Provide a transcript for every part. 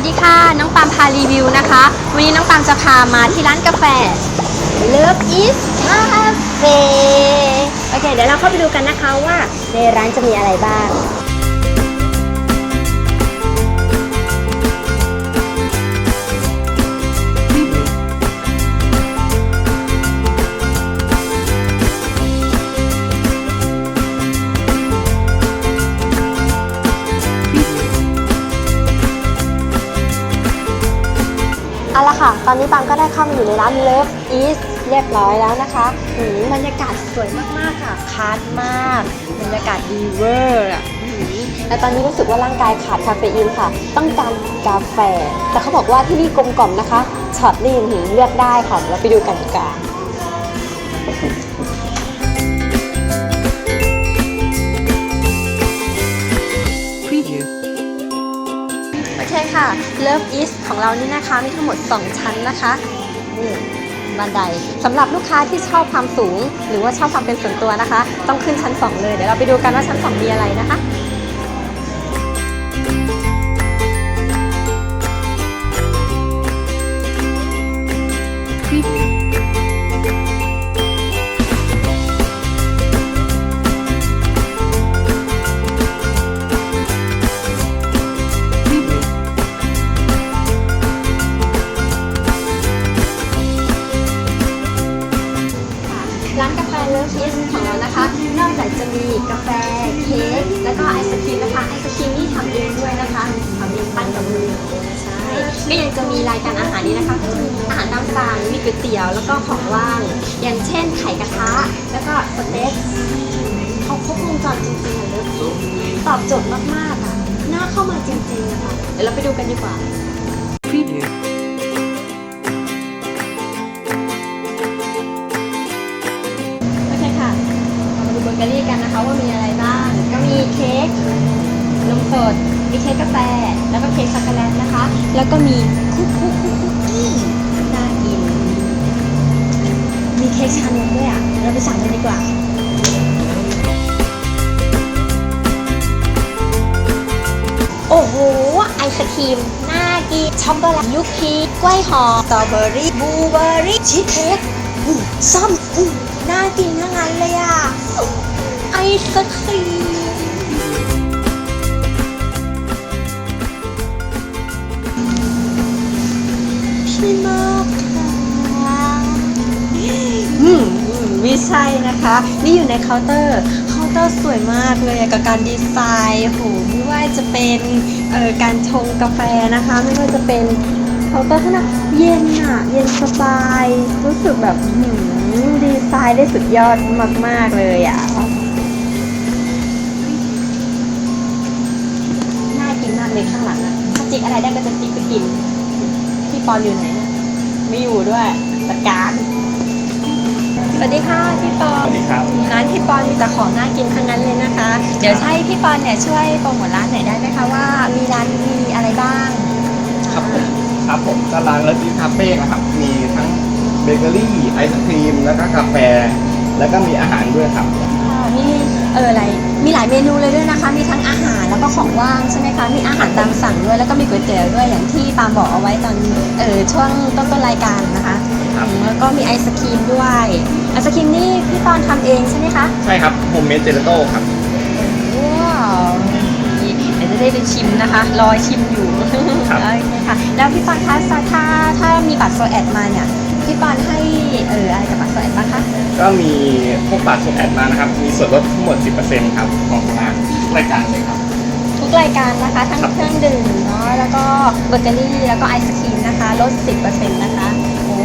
วัสดีค่ะ น้องปามพารีวิวนะคะ วันนี้น้องปามจะพามาที่ร้านกาแฟ Love is Cafe โอเค เดี๋ยวเราเข้าไปดูกันนะคะว่าในร้านจะมีอะไรบ้าง เอาละค่ะ ตอนนี้ปามก็ได้เข้ามาอยู่ในร้าน Love East เรียบร้อยแล้วนะคะหืมบรรยากาศสวยมาก ๆ ค่ะคาดมาก บรรยากาศดีเวอร์อะหืมแต่ตอนนี้รู้สึกว่าร่างกายขาดคาเฟอีนค่ะ ต้องการกาแฟ แต่เขาบอกว่าที่นี่กลมกล่อมนะคะช็อตนี่หืมเลือกได้ค่ะ เราไปดูกันดีกว่า โอเคค่ะ Love East ของเรานี่นะคะ มีทั้งหมด 2 ชั้นนะคะนี่บันไดสำหรับลูกค้าที่ชอบความสูง หรือว่าชอบความเป็นส่วนตัวนะคะ ต้องขึ้นชั้น 2 เลย เดี๋ยวเราไปดูกันว่าชั้น 2 มีอะไรนะคะ ก็ยังจะมีรายการอาหารนี้นะคะก็จะมีอาหารตามสั่งมีก๋วยเตี๋ยวแล้วก็ของว่าง อย่างเช่นไข่กระทะ แล้วก็สเต็กเขาครบวงจรจริงๆเลยตอบโจทย์มากๆอะน่าเข้ามาจริงๆนะคะเดี๋ยวเราไปดูกันดีกว่า Preview. โอเคค่ะเรามาดูเบเกอรี่กันนะคะว่ามีอะไรบ้าง ก็มีเค้กนมสด มีเค้กกาแฟ แล้วก็เค้กช็อกโกแลตนะคะ แล้วก็มีคุกคุกคุกคุกกี้น่ากิน มีเค้กชานมด้วยอะ เราไปสั่งกันดีกว่าโอ้โห ไอศครีม น่ากิน ช็อกโกแลตยุคพีกล้วยหอม สตรอเบอรี่ บลูเบอรี่ ชีสเค้กอืมส้มอืมน่ากินทั้งนั้นเลยอะ ไอศครีม นะคะ นี่อยู่ในเคาน์เตอร์เคาน์เตอร์สวยมากเลยกับการดีไซน์โหไม่ว่าจะเป็นการชงกาแฟนะคะ ไม่ว่าจะเป็นเคาน์เตอร์ข้างหน้าเย็นอะเย็นสบาย รู้สึกแบบดีไซน์ได้สุดยอดมาก ๆ เลยอะน่ากินมากเลยข้างหลังอะถ้าจิกอะไรได้ก็จะจิกไปกิน พี่ปอนอยู่ไหน ไม่อยู่ด้วยจัดการ สวัสดีค่ะพี่ปอนสวัสดีครับร้านพี่ปอนมีแต่ของน่ากินทั้งนั้นเลยนะคะ เดี๋ยวให้พี่ปอนเนี่ยช่วยโปรโมทร้านหน่อยได้ไหมคะว่ามีร้านมีอะไรบ้างครับผมครับผมก็ร้านเลดี้คาเฟ่นะครับมีทั้งเบเกอรี่ไอศครีมแล้วก็กาแฟ แล้วก็มีอาหารด้วยครับค่ะมีเอออะไรมีหลายเมนูเลยด้วยนะคะ มีทั้งอาหารแล้วก็ของว่างใช่ไหมคะมีอาหารตามสั่งด้วยแล้วก็มีก๋วยเตี๋ยวด้วยอย่างที่ปาบอกเอาไว้ตอนเออช่วงต้นต้นๆรายการนะคะครับอืมแล้วก็มีไอศครีมด้วย ไอศครีมนี่พี่ปอนทำเองใช่ไหมคะใช่ครับโฮมเมดเจลาโต้ครับ ว้าวนี่เดี๋ยวจะได้ไปชิมนะคะรอชิมอยู่ครับโอเคค่ะ แล้วพี่ปอนคะถ้าถ้ามีบัตรโซแอดมาเนี่ยพี่ปอนให้เอออะไรกับบัตรโซแอดบ้างคะก็มีพวกบัตรส่งแอดมานะครับ มีส่วนลดทั้งหมด 10%ครับ ของทางรายการเลยครับ ทุกรายการนะคะ ทั้งครับเครื่องดื่มเนาะแล้วก็เบเกอรี่แล้วก็ไอศครีมนะคะลด10%นะคะโอ้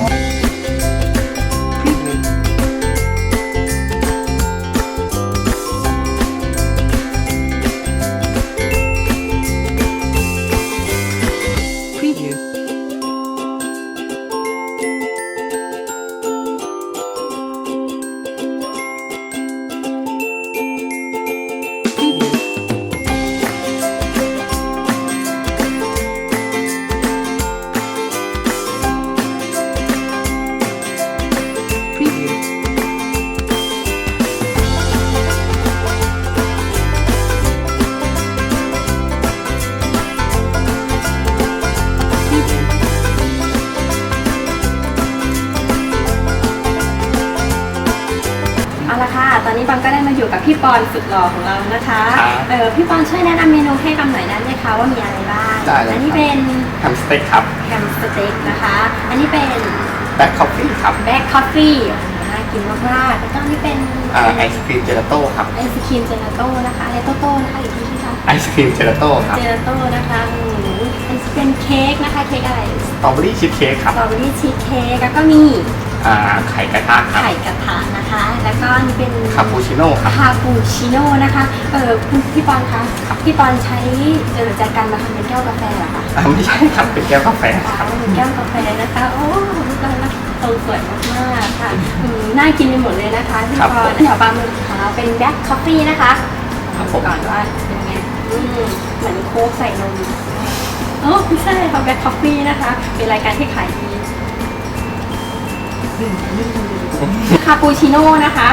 นี้ปังก็ได้มาอยู่กับพี่ปอนสุดหล่อของเรานะคะครับเออพี่ปอนช่วยแนะนำเมนูให้ปังหน่อยได้ไหมคะว่ามีอะไรบ้างได้เลยอันนี้ครับเป็นแฮมสเต็กครับแฮมสเต็กนะคะ อันนี้เป็นแบ็คคอฟฟี่ครับแบล็คคอฟฟี่น่ากินมากๆแล้วก็อันนี่เป็นอ่าไอศครีมเจลาโต้ครับไอศครีมเจลาโต้นะคะอะไรโต้ๆนะคะอีกทีที่คะไอศครีมเจลาโต้ครับเจลาโต้นะคะอืมเป็นเป็นเค้กนะคะเค้กอะไรสตรอเบอรี่ชีสเค้กคสรับตรอเบอรี่ชีสเค้กแล้วก็มี อ่าไข่กระทะครับไข่กระทะนะคะ แล้วก็อันนี่เป็นคาปูชิโน่ครับ คาปูชิโน่นะคะเออคุณพี่ปอนคะพี่ปอนใช้เออใจกันมาทำเป็นแก้วกาแฟเหรอคะอ่าไม่ใช่ครับเป็นแก้วกาแฟอ๋ครับอเป็นแก้วกาแฟนะคะโอ้พี่ปอนนะตรงสวยมากๆค่ะอืมน่ากินไปหมดเลยนะคะพี่ปอนเดี๋ยวปามือขาวเป็นแบล็คคอฟฟี่นะคะครับผมก่อนว่าเป็นไงอืมเหมือนโค้กใส่นมโอ้ไม่ใช่ค่ะแบล็คคอฟฟี่นะคะ เป็นรายการที่ขายดี คาปูชิโน่นะคะ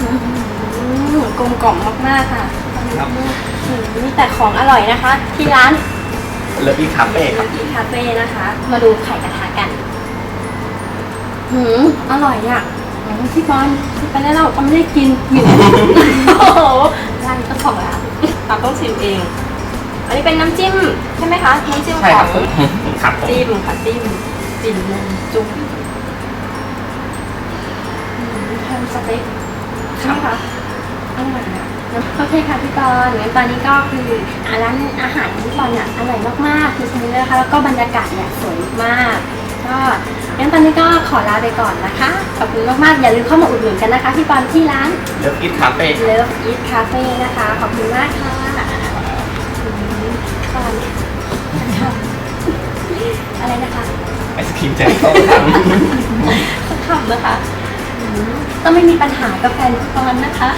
อืมกลมกล่อมมากๆค่ะครับอืมมีแต่ของอร่อยนะคะ ที่ร้านเลิฟอีคาเฟ่ครับอีคาเฟ่นะคะ มาดูไข่กระทะกันหืมอร่อยอะไหนพี่บอลพี่ไปแล้วเราก็ไม่ได้กินอยู่โอ้โหร้านเจ้าของร้านเราต้องชิมเอง อันนี้เป็นน้ำจิ้มใช่ไหมคะ น้ำจิ้มใช่ขคอรับงผมครับผมจิ้มค่ะจิ้ม จิ้มนมจุ่มอืมแฮมสเต็กใช่ไหมคะอร่อยอะโอเคค่ะพี่บอลงั้นตอนนี้ก็คืออ่าร้านอาหารของพี่บอลเนี่ยอร่อยมากๆคือชนิดเลยนะคะแล้วก็บรรยากาศเนี่ยสวยมาก ก็งั้นตอนนี้ก็ขอลาไปก่อนนะคะ ขอบคุณมากๆ อย่าลืมเข้ามาอุดหนุนกันนะคะพี่บอลที่ร้าน เลิฟอีคาเฟ่ Love Eat Cafe นะคะ ขอบคุณมากค่ะอืมก่อนค่ะอะไรนะคะไอ ศครีมแจลาโต้ครับสักคำนะคะอืมต้องไม่มีปัญหากับแฟนพี่บอลนะคะ